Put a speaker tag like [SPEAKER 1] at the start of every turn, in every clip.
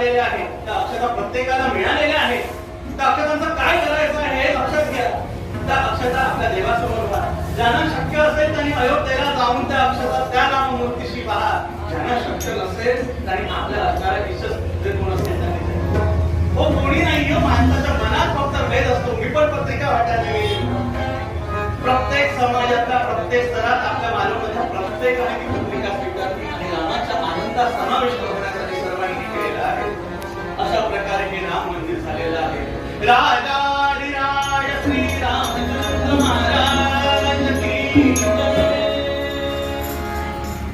[SPEAKER 1] आलेल्या आहेत. त्या अक्षता प्रत्येकाला मिळालेल्या आहेत. त्या अक्षतांचं काय करायचं आहे हे लक्षात घ्या. त्या अक्षता आपल्या देवासमोर पहा ज्यांना शक्य असेल त्यांनी अयोध्येला जाऊन त्या अक्षता त्या राममूर्तीशी पहा. ज्यांना शक्य नसेल त्यांनी आपल्या असणाऱ्या विश्वास जे कोण असेल त्यांनी हो कोणी नाही हो माणसाच्या मनात फक्त भेद असतो. मी पण पत्रिका वाटायला गेली प्रत्येक समाजातल्या प्रत्येक स्तरात आपल्या मानवमध्ये प्रत्येकाने ती भूमिका स्वीकारली आणि रामाच्या आनंदात समावेश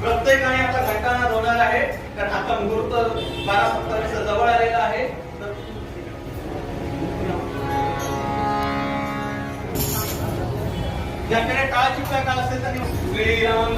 [SPEAKER 1] प्रत्येकाने आता घंटाना होणार आहे. कारण आता मुहूर्त बारा सत्तावीस जवळ आलेला आहे. तर ज्याकडे काळ चुकता काळ असेल तर श्रीराम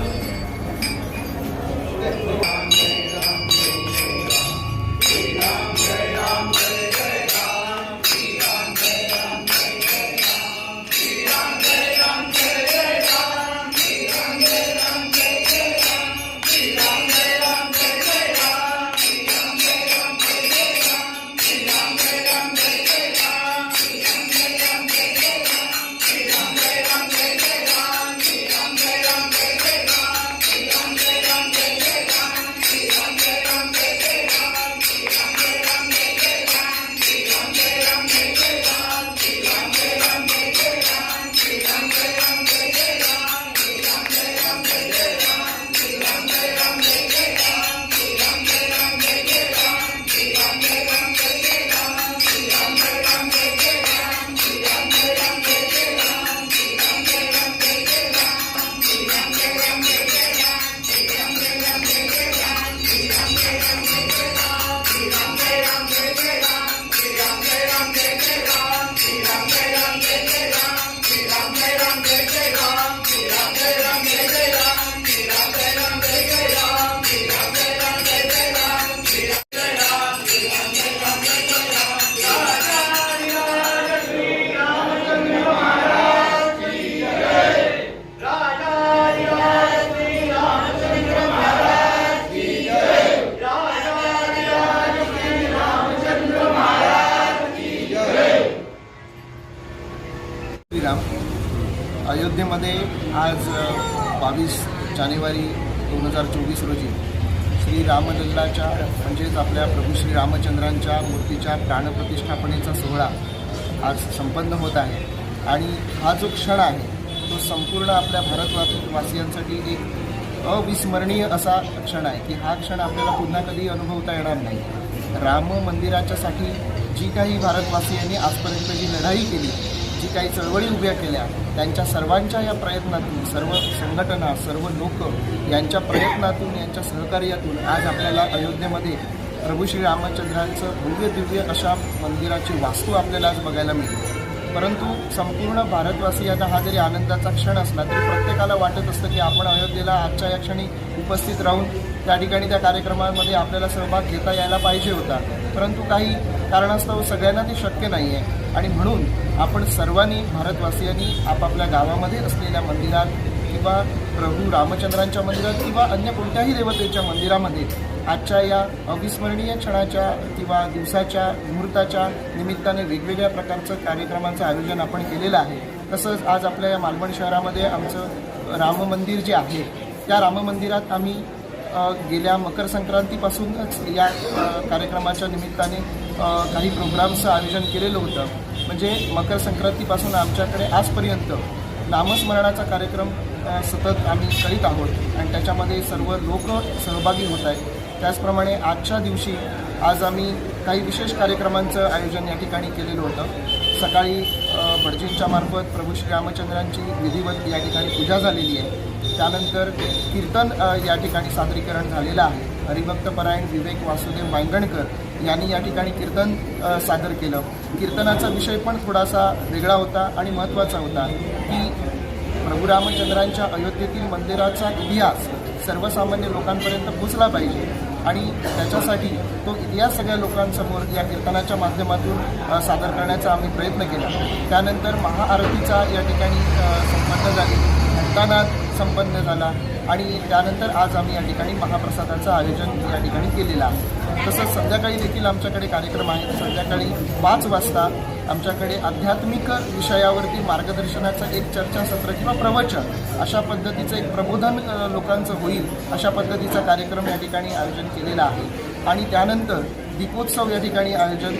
[SPEAKER 2] अयोध्येमध्ये आज बावीस जानेवारी दोन हजार चोवीस रोजी श्री रामलल्लाच्या म्हणजेच आपल्या प्रभू श्री रामचंद्रांच्या मूर्तीच्या प्राणप्रतिष्ठापनेचा सोहळा आज संपन्न होत आहे. आणि हा जो क्षण आहे तो संपूर्ण आपल्या भारतवासियांसाठी एक अविस्मरणीय असा क्षण आहे की हा क्षण आपल्याला पुन्हा कधी अनुभवता येणार नाही. राम मंदिराच्यासाठी जी काही भारतवासियांनी आजपर्यंत जी लढाई केली जी काही चळवळी उभ्या केल्या त्यांच्या सर्वांच्या या प्रयत्नातून सर्व संघटना सर्व लोक यांच्या प्रयत्नातून यांच्या सहकार्यातून आज आपल्याला अयोध्येमध्ये प्रभू श्री रामचंद्रांचं भव्य दिव्य अशा मंदिराची वास्तू आपल्याला आज बघायला मिळते. परंतु संपूर्ण भारतवासियांना हा जरी आनंदाचा क्षण असला तरी प्रत्येकाला वाटत असतं की आपण अयोध्येला आजच्या या क्षणी उपस्थित राहून त्या ठिकाणी त्या कार्यक्रमामध्ये आपल्याला सहभाग घेता यायला पाहिजे होता. परंतु काही कारणास्तव सगळ्यांना ते शक्य नाही आहे आणि म्हणून आपण सर्वांनी भारतवासियांनी आपापल्या गावामध्ये असलेल्या मंदिरात किंवा प्रभू रामचंद्रांच्या मंदिरात किंवा अन्य कोणत्याही देवतेच्या मंदिरामध्ये आजच्या या अविस्मरणीय क्षणाच्या किंवा दिवसाच्या मुहूर्ताच्या निमित्ताने वेगवेगळ्या प्रकारचं कार्यक्रमांचं आयोजन आपण केलेलं आहे. तसंच आज आपल्या या मालवण शहरामध्ये आमचं राम मंदिर जे आहे त्या राम मंदिरात आम्ही गेल्या मकर संक्रांतीपासूनच या कार्यक्रमाच्या निमित्ताने काही प्रोग्राम्सचं आयोजन केलेलं होतं. म्हणजे मकर संक्रांतीपासून आमच्याकडे आजपर्यंत नामस्मरणाचा कार्यक्रम सतत आम्ही करीत आहोत. आणि त्याच्यामध्ये सर्व लोक सहभागी होत आहेत. त्याचप्रमाणे आजच्या दिवशी आज आम्ही काही विशेष कार्यक्रमांचं आयोजन या ठिकाणी केलेलं होतं. सकाळी भटजींच्या मार्फत प्रभू श्री रामचंद्रांची विधिवत या ठिकाणी पूजा झालेली आहे. त्यानंतर कीर्तन या ठिकाणी सादरीकरण झालेलं आहे. हरिभक्तपरायण विवेक वासुदेव वांगणकर यांनी या ठिकाणी कीर्तन सादर केलं. कीर्तनाचा विषय पण थोडासा वेगळा होता आणि महत्त्वाचा होता की प्रभू रामचंद्रांच्या अयोध्येतील मंदिराचा इतिहास सर्वसामान्य लोकांपर्यंत पोचला पाहिजे आणि त्याच्यासाठी तो इतिहास सगळ्या लोकांसमोर या कीर्तनाच्या माध्यमातून सादर करण्याचा आम्ही प्रयत्न केला. त्यानंतर महाआरतीचा या ठिकाणी संपन्न झाली. घंटानाद संपन्न झाला आणि त्यानंतर आज आम्ही या ठिकाणी महाप्रसादाचं आयोजन या ठिकाणी केलेलं आहे. तसंच संध्याकाळी देखील आमच्याकडे कार्यक्रम आहेत. संध्याकाळी पाच वाजता आमच्याकडे आध्यात्मिक विषयावरती मार्गदर्शनाचं एक चर्चासत्र किंवा प्रवचन अशा पद्धतीचं एक प्रबोधन लोकांचं होईल अशा पद्धतीचा कार्यक्रम या ठिकाणी आयोजन केलेला आहे. आणि त्यानंतर दीपोत्सव या ठिकाणी आयोजन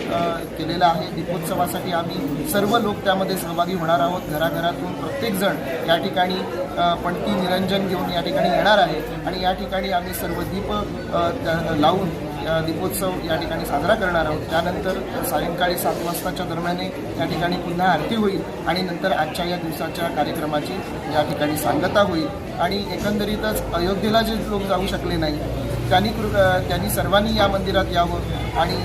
[SPEAKER 2] केलेलं आहे. दीपोत्सवासाठी आम्ही सर्व लोक त्यामध्ये सहभागी होणार आहोत. घराघरातून प्रत्येकजण या ठिकाणी पणती निरंजन घेऊन या ठिकाणी येणार आहे. आणि या ठिकाणी आम्ही सर्व दीप त्या- लावून दीपोत्सव या ठिकाणी साजरा करणार आहोत. त्यानंतर सायंकाळी सात वाजताच्या दरम्याने या ठिकाणी पुन्हा आरती होईल आणि नंतर आजच्या या दिवसाच्या कार्यक्रमाची या ठिकाणी सांगता होईल. आणि एकंदरीतच अयोध्येला जे लोक जाऊ शकले नाही त्यांनी कृ- त्यांनी सर्वांनी या मंदिरात यावं आणि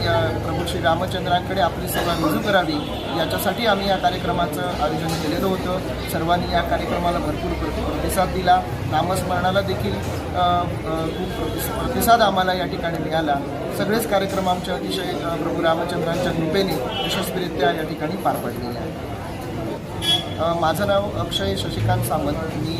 [SPEAKER 2] प्रभू श्री रामचंद्रांकडे आपली सेवा रुजू करावी याच्यासाठी आम्ही या कार्यक्रमाचं आयोजन केलेलं होतं. सर्वांनी या कार्यक्रमाला भरपूर प्रतिसाद दिला. नामस्मरणाला देखील खूप प्रतिसाद आम्हाला या ठिकाणी मिळाला. सगळेच कार्यक्रम आमचे अतिशय प्रभू रामचंद्रांच्या कृपेने यशस्वीरित्या या ठिकाणी पार पडलेले आहेत. माझं नाव अक्षय शशिकांत सामंत मी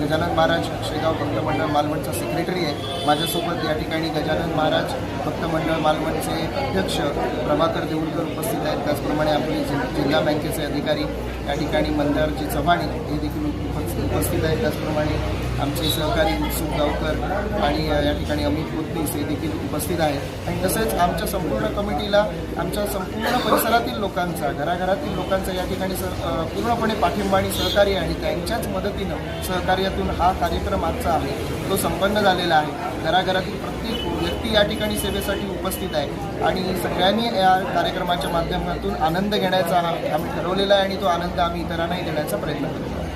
[SPEAKER 2] गजानन महाराज शेगाव भक्त मंडळ मालवणचा सेक्रेटरी आहे. माझ्यासोबत या ठिकाणी गजानन महाराज भक्त मंडळ मालवणचे अध्यक्ष प्रभाकर देऊळकर उपस्थित आहेत. त्याचप्रमाणे आपले जिल्हा बँकेचे अधिकारी या ठिकाणी मंदारजी चव्हाण हे देखील उपस्थित उपस्थित आहेत. त्याचप्रमाणे आमचे सहकारी उत्सुक गावकर आणि या ठिकाणी अमित कोतनीस हे देखील उपस्थित आहेत. आणि तसेच आमच्या संपूर्ण कमिटीला आमच्या संपूर्ण परिसरातील लोकांचा घराघरातील लोकांचा या ठिकाणी सर पूर्णपणे पाठिंबा आणि सहकार्य आणि त्यांच्याच मदतीनं सहकार्यातून हा कार्यक्रम आजचा आहे. तो संपन्न झालेला आहे. घराघरातील प्रत्येक व्यक्ती या ठिकाणी सेवेसाठी उपस्थित आहे. आणि सगळ्यांनी या कार्यक्रमाच्या माध्यमातून आनंद घेण्याचा आम्ही ठरवलेला आहे आणि तो आनंद आम्ही इतरांनाही देण्याचा प्रयत्न करतो.